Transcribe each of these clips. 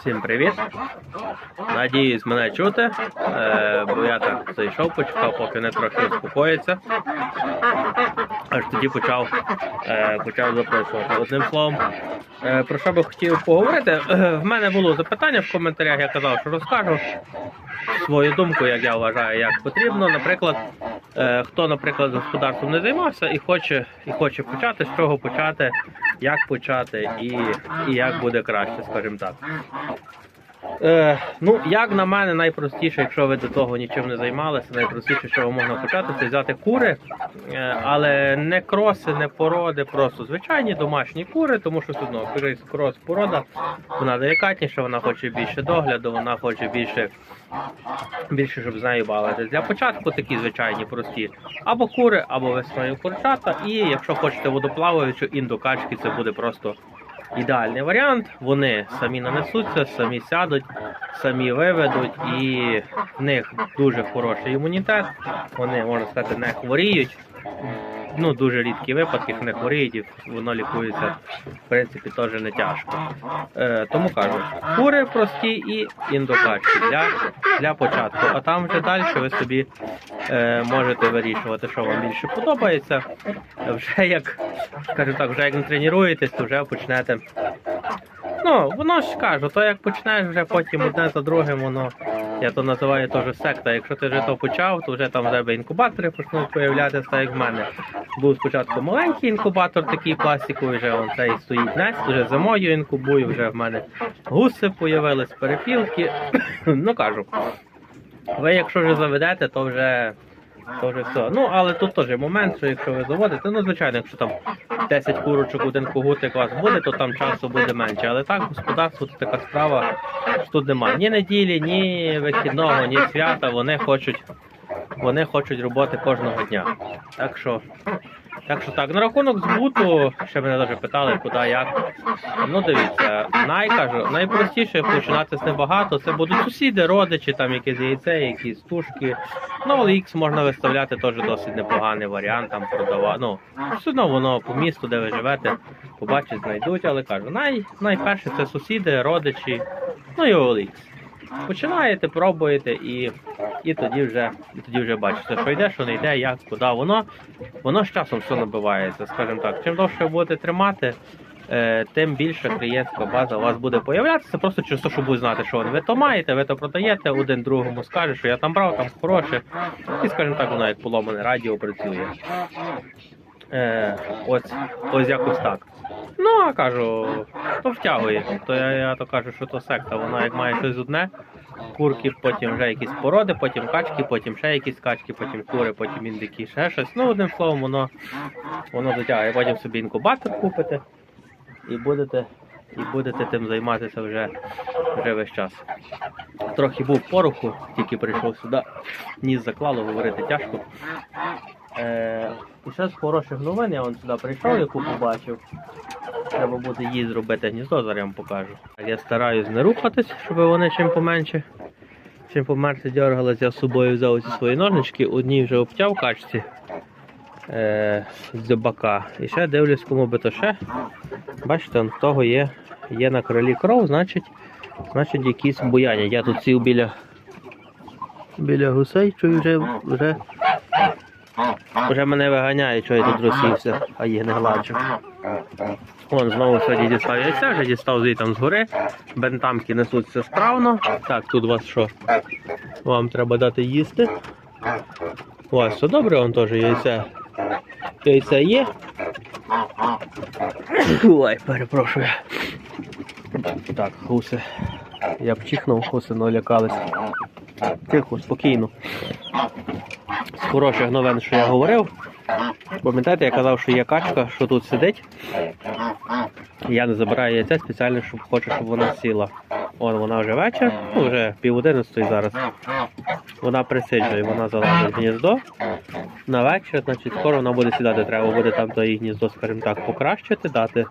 Всім привіт! Надіюсь, мене чути, е, бо я так зайшов, почекав, поки не трохи успокоїться. Аж тоді почав, е, почав запрошувати. Одним словом, е, про що би хотів поговорити. В мене було запитання в коментарях, я казав, що розкажу свою думку, як я вважаю, як потрібно. Наприклад, хто, наприклад, господарством не займався і хоче, і хоче почати, з чого почати, як почати і, і як буде краще, скажімо так. Е, ну, як на мене, найпростіше, якщо ви до того нічим не займалися, найпростіше, що можна почати, це взяти кури, е, але не кроси, не породи, просто звичайні домашні кури, тому що все одно крос порода, вона делікатніша, вона хоче більше догляду, вона хоче більше, більше, щоб з нею бавитися. Для початку такі звичайні прості. Або кури, або весною курчата. І якщо хочете водоплаваючу індокачки, це буде просто ідеальний варіант. Вони самі нанесуться, самі сядуть, самі виведуть, і в них дуже хороший імунітет. Вони, можна сказати, не хворіють. Ну, дуже рідкі випадки, не хворіють, воно лікується, в принципі, теж не тяжко. Е, тому кажу, кури прості і індокачки для, для початку. А там вже далі ви собі е, можете вирішувати, що вам більше подобається. Вже як, скажу так, вже як не тренуєтесь, то вже почнете. Ну, воно ж кажу, то як почнеш вже потім одне за другим, воно, я то називаю теж секта. Якщо ти вже то почав, то вже там в тебе інкубатори почнуть появлятися, так як в мене. Був спочатку маленький інкубатор, такий пластиковий, вже он цей стоїть нест, вже зимою інкубую, вже в мене гуси появились, перепілки. ну кажу, ви якщо вже заведете, то вже. То вже все. Ну, але тут теж момент, що якщо ви заводите, ну звичайно, якщо там 10 курочок, один когутик у вас буде, то там часу буде менше. Але так, господарство це така справа, що тут немає ні неділі, ні вихідного, ні свята. Вони хочуть, вони хочуть роботи кожного дня. Так що, так що так, на рахунок збуту, ще мене даже питали, куди як. Ну дивіться, найкажу, найпростіше починати з небагато. Це будуть сусіди, родичі, там якісь яйце, якісь тушки. Ну, OLX можна виставляти теж досить непоганий варіант, там продавати. Ну, все одно воно по місту, де ви живете, побачать, знайдуть, але кажу, най, найперше це сусіди, родичі, ну і OLX. Починаєте, пробуєте і, і тоді вже і тоді вже бачите, що йде, що не йде, як, куди. Воно, воно з часом все набивається, скажімо так. Чим довше будете тримати, е, тим більше клієнтська база у вас буде появлятися. Просто чисто, щоб ви знати, що ви то маєте, ви то продаєте, один другому скаже, що я там брав, там хороше. І, скажімо так, воно як поломане радіо працює. Е, ось, ось якось так. Ну, а кажу, то втягує. То я, я то кажу, що то секта, вона як має щось одне, курки, потім вже якісь породи, потім качки, потім ще якісь качки, потім кури, потім індики, ще щось. Ну, одним словом, воно, воно затягує. Потім собі інкубатор купите і будете, і будете тим займатися вже, вже весь час. Трохи був пороху, тільки прийшов сюди, ніс заклало, говорити тяжко. Е, і ще з хороших новин я вон сюди прийшов, яку побачив. Треба буде їй зробити гніздо, зараз я вам покажу. Я стараюсь не рухатись, щоб вони чим поменше. Чим поменше дергалися, я з собою взяв ці свої ножнички, одні вже обтяв качці е, з дзьобака. І ще дивлюсь, кому би то ще. Бачите, в того є, є на кролі кров, значить, значить якісь буяння. Я тут сів біля, біля гусей, чую вже, вже вже мене виганяє, що я тут розсівся, а їх не гладжу. Вон знову сьогодні дістав яйця, вже дістав звідти там згори. Бентамки несуться справно. Так, тут у вас що? Вам треба дати їсти. У вас все добре, вон теж яйце. Яйце є. Ой, перепрошую. Так, гуси. Я б чихнув, гуси налякались. Тихо, спокійно хороших новин, що я говорив. Пам'ятаєте, я казав, що є качка, що тут сидить. Я не забираю яйця спеціально, щоб хочу, щоб вона сіла. Вон вона вже вечір, ну вже пів одинадцятої зараз. Вона присиджує, вона залазить гніздо. На вечір, значить, скоро вона буде сідати. Треба буде там то її гніздо, скажімо так, покращити, дати.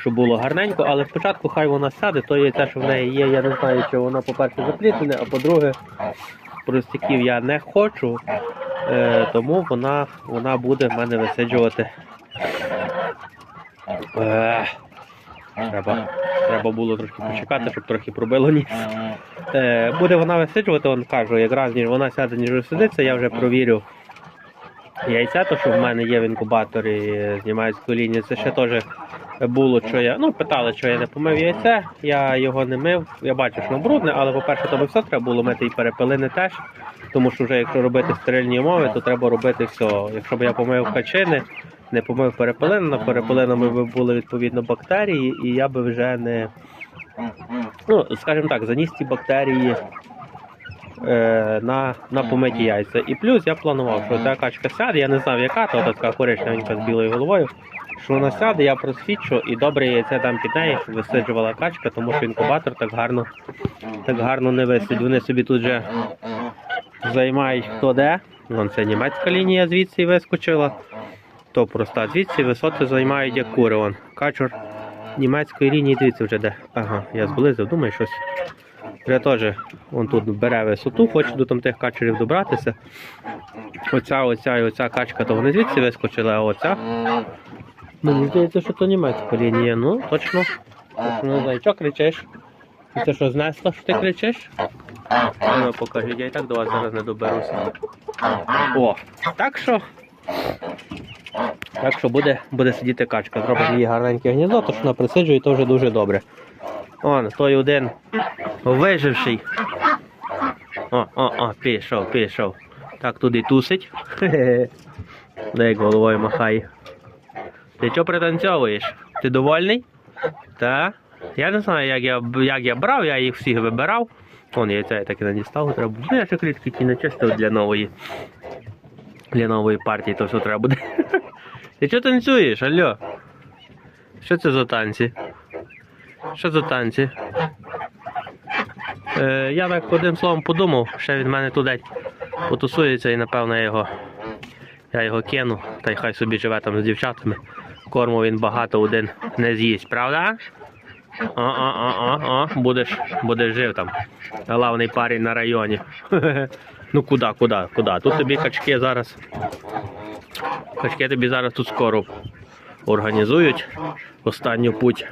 Щоб було гарненько, але спочатку хай вона сяде, то яйце, що в неї є, я не знаю, чи воно, по-перше, заплітане, а по-друге, простяків я не хочу, е, тому вона вона буде в мене висиджувати. Е, Треба, треба було трошки почекати, щоб трохи пробило ніс. Е, буде вона висиджувати, он кажу, якраз ніж вона сяде, ніж висидиться, я вже провірю яйця, то що в мене є в інкубаторі з німецької лінії. Це ще теж було, що я. Ну, питали, що я не помив яйце, я його не мив. Я бачу, що воно брудне, але по-перше, то би все треба було мити і перепилини теж. Тому що вже якщо робити стерильні умови, то треба робити все. Якщо б я помив качини, не помив перепилини, на перепилинами би були відповідно бактерії, і я би вже не. Ну, скажімо так, заніс ці бактерії е, на, на помиті яйця. І плюс я планував, що ця качка сяде, я не знав, яка, то така коричневенька з білою головою. Що вона сяде, я просвічу і добре яйце там під неї, висиджувала качка, тому що інкубатор так гарно, так гарно не висить. Вони собі тут же займають хто де. Вон це німецька лінія звідси вискочила. То проста. Звідси висоти займають як кури. Вон. Качур німецької лінії, дивіться вже де. Ага, я зблизив, думаю, щось. Вже теж вон тут бере висоту, хоче до тих качерів добратися. Оця, оця і оця качка, то вони звідси вискочили, а оця. Мені здається, що то німецька лінія. Ну, точно. Не знаю, що кричиш? І Це що знесло, що ти кричиш? Ну, покажіть, я і так до вас зараз не доберуся. О, так що. Так що буде, буде сидіти качка. Зробимо їй гарненьке гніздо, то що вона присиджує, то вже дуже добре. Он, той один виживший. О, о, о, пішов, пішов. Так туди тусить. Хе-хе. Дай головою махає. Ти що пританцьовуєш? Ти довольний? Та? Я не знаю, як я, як я брав, я їх всіх вибирав. Вон яйця я так і не дістав, треба буде. Ну, я ще клітки ті не чистив для нової. Для нової партії, то все треба буде. Ти що танцюєш, алло? Що це за танці? Що за танці? Е, я так одним словом подумав, ще він мене туди потусується і напевно я його, я його кину, та й хай собі живе там з дівчатами. Корму він багато один не з'їсть, правда? О, о, о, о, о, будеш, будеш жив там. Главний парень на районі. Ну куди, куди, куди? Тут тобі качки зараз. Качки тобі зараз тут скоро організують останню путь.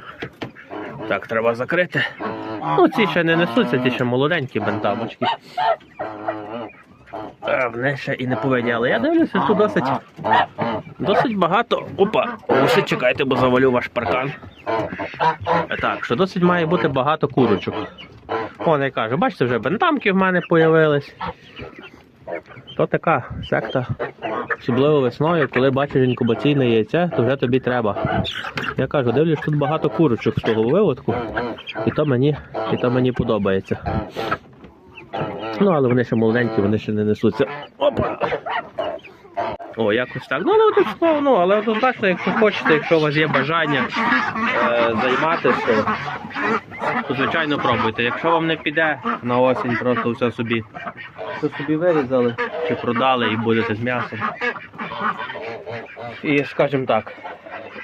Так, треба закрити. Ну, ці ще не несуться, ці ще молоденькі бентамочки. Вони ще і не повинні, але я дивлюся, тут досить, досить багато. Опа! Ось чекайте, бо завалю ваш паркан. Так, що досить має бути багато курочок. Я кажу, бачите, вже бентамки в мене появились. То така секта. Особливо весною, коли бачиш інкубаційне яйце, то вже тобі треба. Я кажу, дивлюсь, тут багато курочок з того виводку, і то мені, і то мені подобається. Ну, але вони ще молоденькі, вони ще не несуться. Опа! О, якось так. Ну, але тут слово, ну, але однозначно, якщо хочете, якщо у вас є бажання е, займатися, то звичайно пробуйте. Якщо вам не піде на осінь, просто все собі, все собі вирізали чи продали і будете з м'ясом. І скажімо так.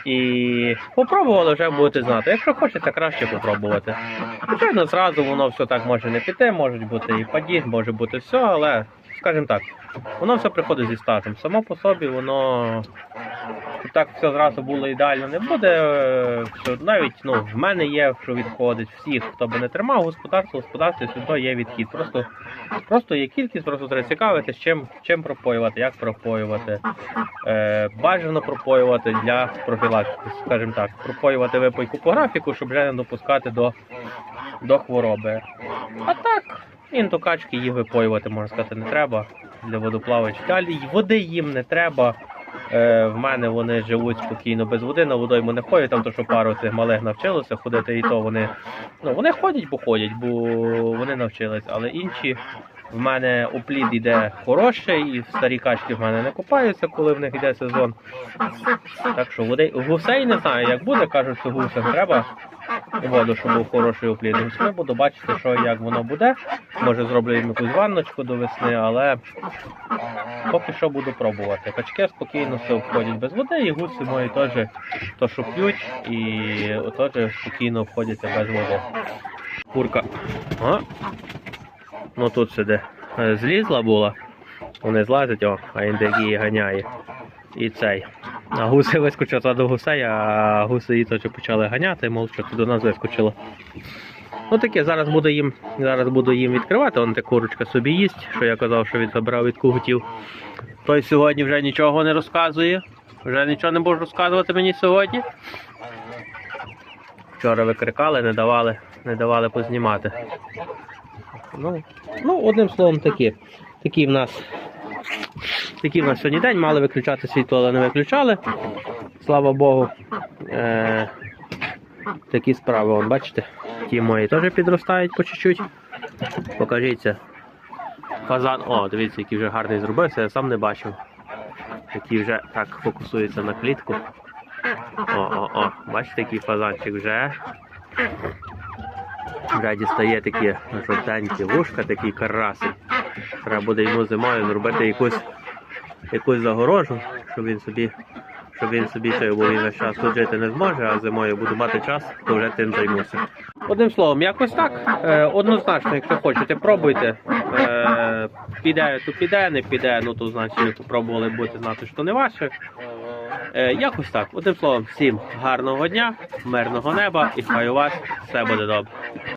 І попробували вже будете знати. Якщо хочете, краще попробувати. Звичайно, зразу воно все так може не піти, можуть бути і падінь, може бути все, але, скажімо так, воно все приходить зі статом. Само по собі воно так все зразу було ідеально не буде. е, Що навіть ну, в мене є, що відходить всіх, хто би не тримав господарство, господарстві сюди є відхід. Просто, просто є кількість, просто треба цікавитись, чим, чим пропоювати, як пропоювати. Е, бажано пропоювати для профілактики, скажімо так, пропоювати випойку по графіку, щоб вже не допускати до, до хвороби. А так, інтокачки їх випоювати, можна сказати, не треба для водоплаваючих. Далі води їм не треба. Е, в мене вони живуть спокійно без води, на водойму не ходять, там то що пару цих малих навчилося ходити, і то вони, ну, вони ходять, бо ходять, бо вони навчились, але інші в мене оплід йде хороший, і старі качки в мене не купаються, коли в них йде сезон. Так що води, гусей не знаю, як буде, кажуть, що гусям треба воду, щоб був хороший оплід. Гусьми буду бачити, що як воно буде. Може зроблю їм якусь ванночку до весни, але поки що буду пробувати. Качки спокійно все входять без води, і гуси мої теж то, що п'ють, і теж спокійно обходяться без води. Курка. А? Ну тут сиде. Злізла була. Вони злазять, о, а її ганяє. І цей. А гуси вискочили до гусей, а гуси її почали ганяти, мовчки до нас вискочило. Ну таке, зараз буду їм, зараз буду їм відкривати, вон та курочка собі їсть, що я казав, що він забрав від кугутів. Той сьогодні вже нічого не розказує. Вже нічого не може розказувати мені сьогодні. Вчора викрикали, не давали, не давали познімати. Ну, ну одним словом, такі. Такі в нас. Такий в нас сьогодні день, мали виключати світло, але не виключали. Слава Богу. Е, такі справи, вон, бачите, ті мої теж підростають по чуть-чуть. Покажіться. Фазан. О, дивіться, який вже гарний зробився, я сам не бачив. Який вже так фокусується на клітку. О, о, о, бачите, який фазанчик вже. Вже дістає такі жовтенькі вушка, такі караси. Треба буде йому зимою зробити якусь, якусь загорожу, щоб він собі, щоб він собі цей, весь час тут жити не зможе, а зимою буду мати час, то вже тим займуся. Одним словом, якось так. Е, однозначно, якщо хочете, пробуйте. Е, піде, то піде, не піде, ну то значить ви попробували будете знати, що не ваше. Е, якось так. Одним словом, всім гарного дня, мирного неба і хай у вас все буде добре.